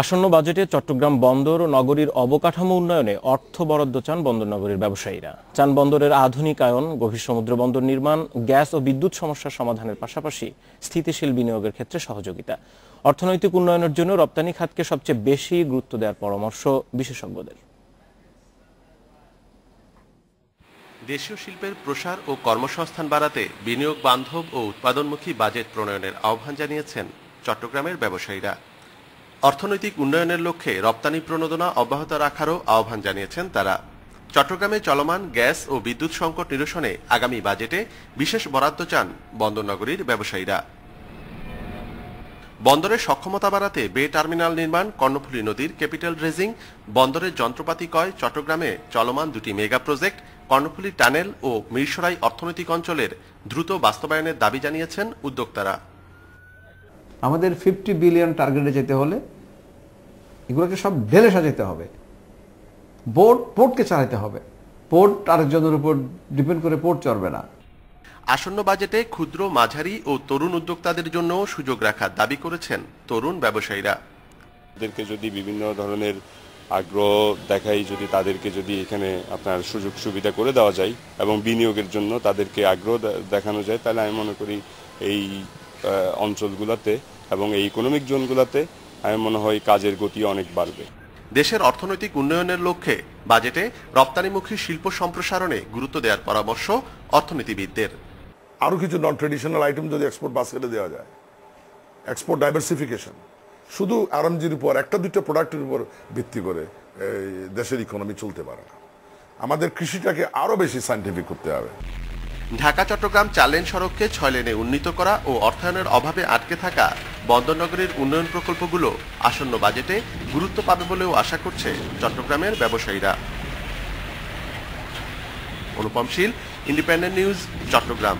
আসন্ন বাজেটে চট্টগ্রাম বন্দর ও নগরীর অবকাঠামো উন্নয়নে অর্থ বরাদ্দ চান বন্দর নগরীর ব্যবসায়ীরা। চান বন্দরের আধুনিকায়ন, গভীর সমুদ্র বন্দর নির্মাণ, গ্যাস ও বিদ্যুৎ সমস্যার সমাধানের পাশাপাশি স্থিতিশীল বিনিয়োগের ক্ষেত্রে সহযোগিতা। অর্থনৈতিক উন্নয়নের জন্য রপ্তানি খাতকে সবচেয়ে বেশি গুরুত্ব দেওয়ার পরামর্শ বিশেষজ্ঞদের। দেশীয় শিল্পের প্রসার ও কর্মসংস্থান বাড়াতে বিনিয়োগ বান্ধব ও উৎপাদনমুখী বাজেট প্রণয়নের আহ্বান জানিয়েছেন চট্টগ্রামের ব্যবসায়ীরা। অর্থনৈতিক উন্নয়নের লক্ষ্যে রপ্তানি প্রণোদনা অব্যাহত রাখারও আহ্বান জানিয়েছেন তারা। চট্টগ্রামে চলমান গ্যাস ও বিদ্যুৎ সংকট নিরসনে আগামী বাজেটে বিশেষ বরাদ্দ চান বন্দরনগরীর ব্যবসায়ীরা। বন্দরের সক্ষমতা বাড়াতে বে টার্মিনাল নির্মাণ, কর্ণফুলী নদীর ক্যাপিটাল রেজিং বন্দরের যন্ত্রপাতি কয় চট্টগ্রামে চলমান দুটি মেগা প্রজেক্ট, কর্ণফুলী টানেল ও মিরসরাই অর্থনৈতিক অঞ্চলের দ্রুত বাস্তবায়নের দাবি জানিয়েছেন উদ্যোক্তারা। আমাদের ফিফটি বিলিয়ন টার্গেটে যেতে হলে এগুলোকে সব ঢেলে সাজাতে হবে। বোর্ড পোর্টকে চালাতে হবে। পোর্ট আরেকজনের উপর ডিপেন্ড করে পোর্ট চলবে না। আসন্ন বাজেটে ক্ষুদ্র মাঝারি ও তরুণ উদ্যোক্তাদের জন্যও সুযোগ রাখার দাবি করেছেন তরুণ ব্যবসায়ীরা। তাদেরকে যদি বিভিন্ন ধরনের আগ্রহ দেখাই যদি তাদেরকে যদি এখানে আপনার সুযোগ সুবিধা করে দেওয়া যায় এবং বিনিয়োগের জন্য তাদেরকে আগ্রহ দেখানো যায় তাহলে আমি মনে করি এই অঞ্চলগুলোতে এবং এই ইকোনমিক জোনগুলোতে আমি মনে হয় কাজের গতি অনেক বাড়বে। দেশের অর্থনৈতিক উন্নয়নের লক্ষ্যে বাজেটে রপ্তানিমুখী শিল্প সম্প্রসারণে গুরুত্ব দেওয়ার পরামর্শ অর্থনীতিবিদদের। আরও কিছু নন ট্রেডিশনাল আইটেম যদি এক্সপোর্ট বাস্কেটে দেওয়া যায়। এক্সপোর্ট ডাইভার্সিফিকেশন শুধু আরামজির উপর একটা দুটো প্রোডাক্টের উপর ভিত্তি করে এই দেশের ইকোনমি চলতে পারে না। আমাদের কৃষিটাকে আরও বেশি সাইন্টিফিক করতে হবে। ঢাকা, চট্টগ্রাম লেন সড়ককে ছয় লেনে উন্নীত করা ও অর্থায়নের অভাবে আটকে থাকা বন্দরনগরীর উন্নয়ন প্রকল্পগুলো আসন্ন বাজেটে গুরুত্ব পাবে বলেও আশা করছে চট্টগ্রামের ব্যবসায়ীরা। Anupam Shil Independent News Chattogram.